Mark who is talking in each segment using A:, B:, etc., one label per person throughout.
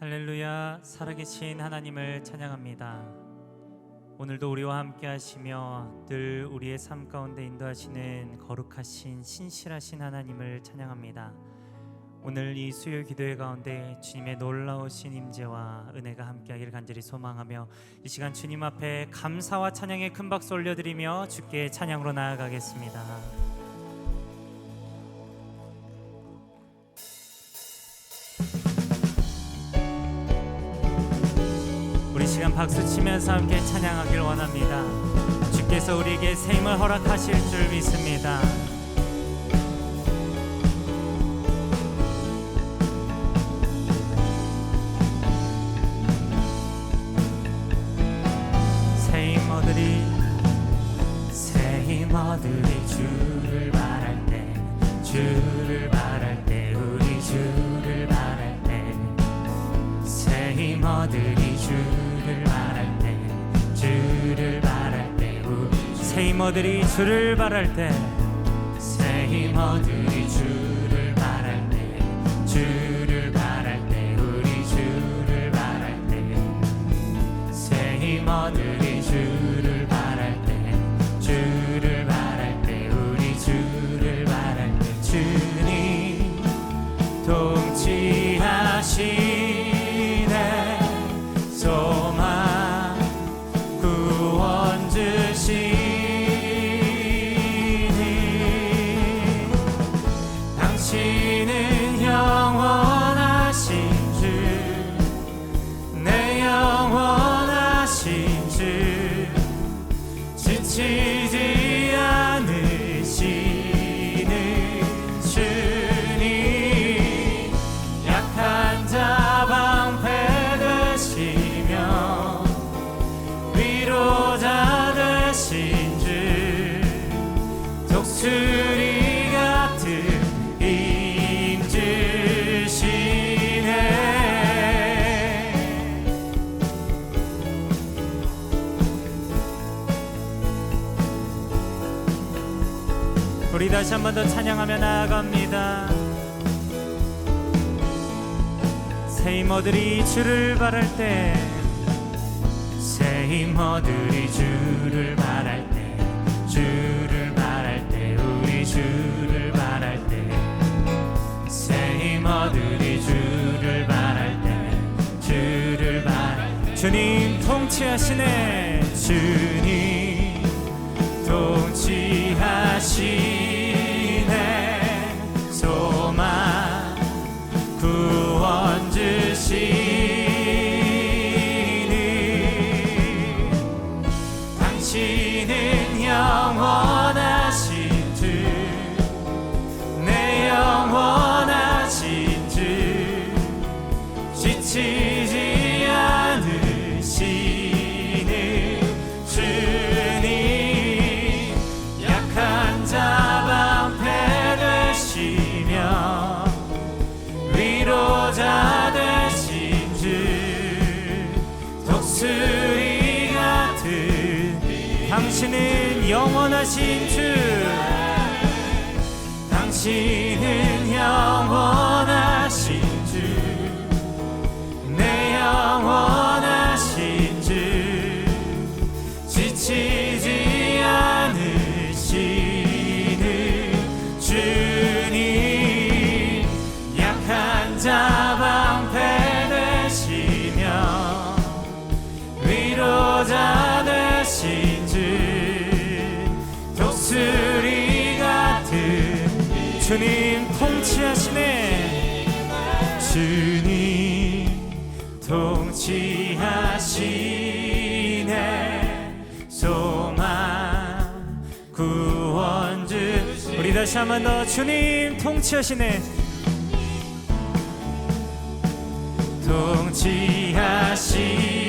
A: 할렐루야 살아계신 하나님을 찬양합니다. 오늘도 우리와 함께 하시며 늘 우리의 삶 가운데 인도하시는 거룩하신 신실하신 하나님을 찬양합니다. 오늘 이 수요 기도회 가운데 주님의 놀라우신 임재와 은혜가 함께하기를 간절히 소망하며 이 시간 주님 앞에 감사와 찬양의 큰 박수 올려드리며 주께 찬양으로 나아가겠습니다. 시간 박수 치면서 함께 찬양하길 원합니다. 주께서 우리에게 새 힘을 허락하실 줄 믿습니다. 새 힘 얻으리 새 힘 얻으리 주를 바랄 때 주를 바랄 때 우리 주를 바랄 때새 힘 얻으리 힘 얻으리 주를 바랄 때. 새힘 얻으리 주를 바랄 때. 주를 바랄 때. 우리 주를 바랄 때새 힘 얻으리 주 한 번 더 찬양하며 나아갑니다. 새 힘어들이 주를 바랄 때, 새 힘어들이 주를 바랄 때, 주를 바랄 때, 우리 주를 바랄 때, 새 힘어들이 주를 바랄 때, 주를 바랄 때, 주님 통치하시네, 주님. 통치하시네 당신은 영원하신 주. 당신은 영원하신 구원 주. 우리 다시 한 번 더 주님 통치하시네. 통치하시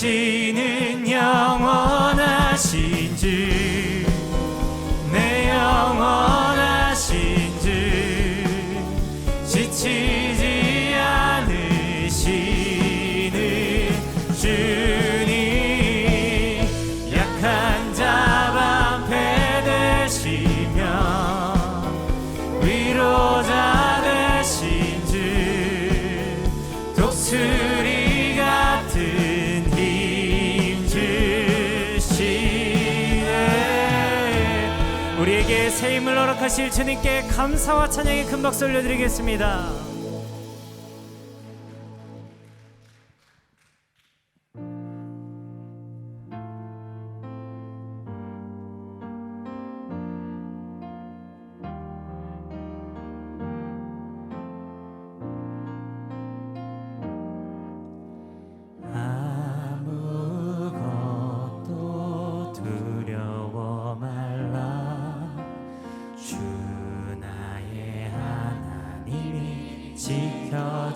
A: 당신은 영원하신 주 우리에게 새 힘을 허락하실 주님께 감사와 찬양의 큰 박수 올려드리겠습니다.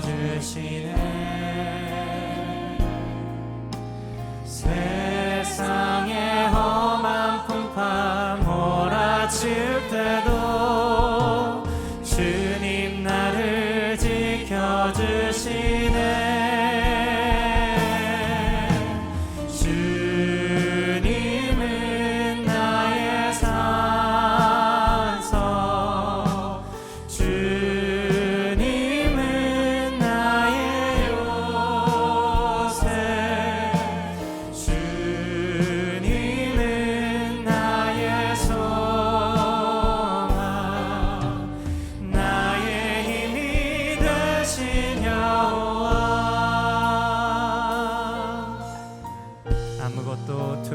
A: 주시네. 세상의 험한 풍파 몰아치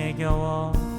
A: 내게워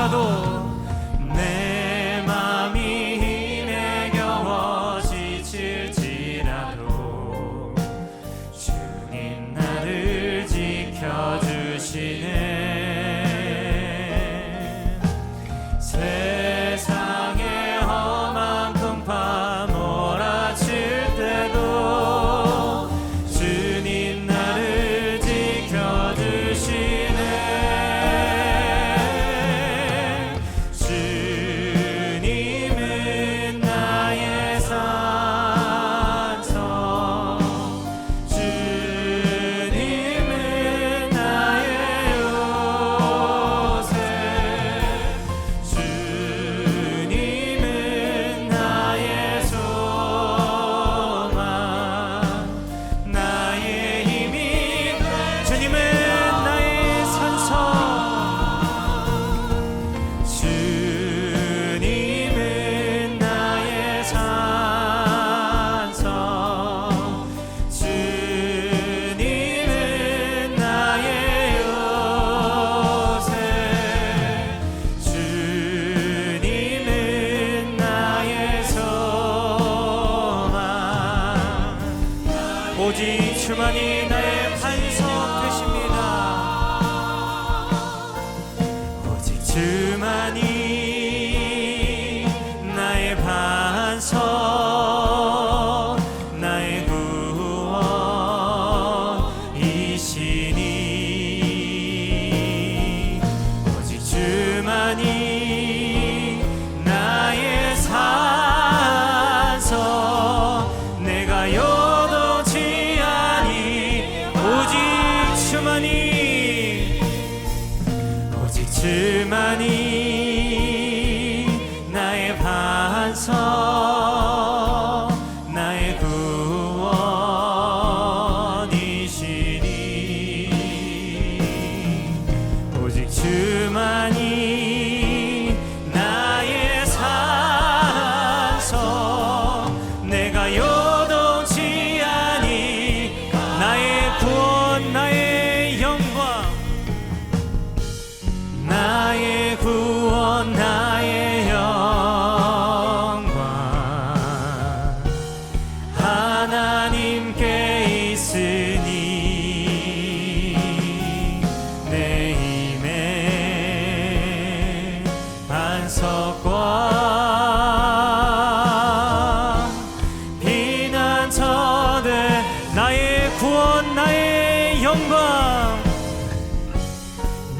A: pasado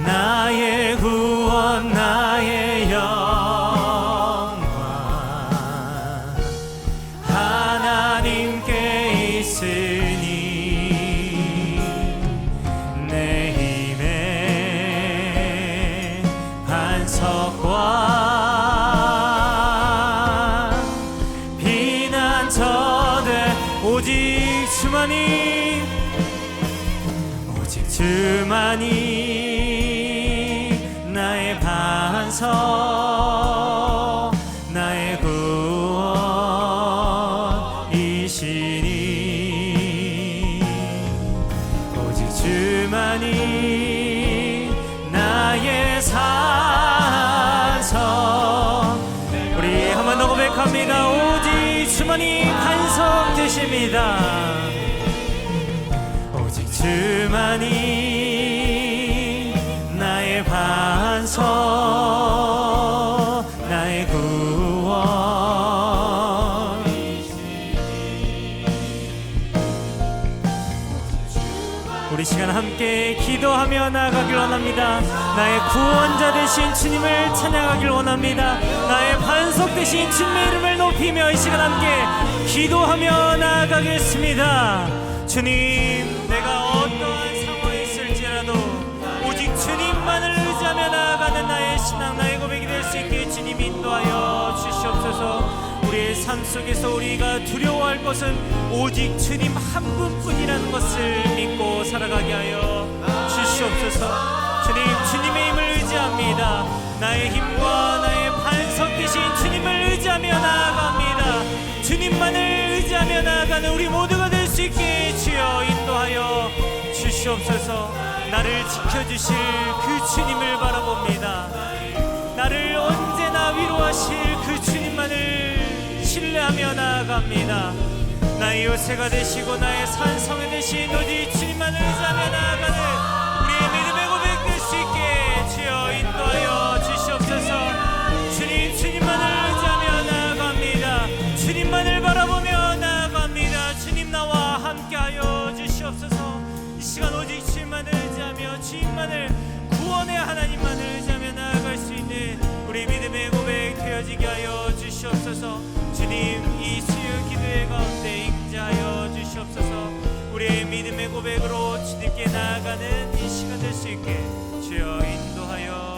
A: 나의 오직 주만이 나의 반석 주만이 나의 반석 나의 구원. 우리 시간 함께 기도하며 나아가길 원합니다. 나의 구원자 되신 주님을 찬양하길 원합니다. 나의 반석 되신 주님의 이름을 높이며 이 시간 함께 기도하며 나아가겠습니다. 주님 삶 속에서 우리가 두려워할 것은 오직 주님 한 분뿐이라는 것을 믿고 살아가게 하여 주시옵소서. 주님 주님의 힘을 의지합니다. 나의 힘과 나의 반석 되신 주님을 의지하며 나아갑니다. 주님만을 의지하며 나아가는 우리 모두가 될 수 있게 주여 인도하여 주시옵소서. 나를 지켜주실 그 주님을 바라봅니다. 나를 언제나 위로하실 그 주님만을 신뢰하며 나아갑니다. 나의 요새가 되시고 나의 산성이 되신 오직 주님만을 의지하며 나아가는 우리의 믿음의 고백 될 수 있게 주여 인도하여 주시옵소서. 주님 주님만을 의지하며 나아갑니다. 주님만을 바라보며 나아갑니다. 주님 나와 함께하여 주시옵소서. 이 시간 오직 주님만을 의지하며 주님만을 구원의 하나님만을 의지하며 나아갈 수 있는 우리 믿음의 고백 되어지게 하여 주시옵소서 주님 이 수요 기도회 가운데 임자여 주시옵소서. 우리의 믿음의 고백으로 주님께 나아가는 이 시간 될 수 있게 주여 인도하여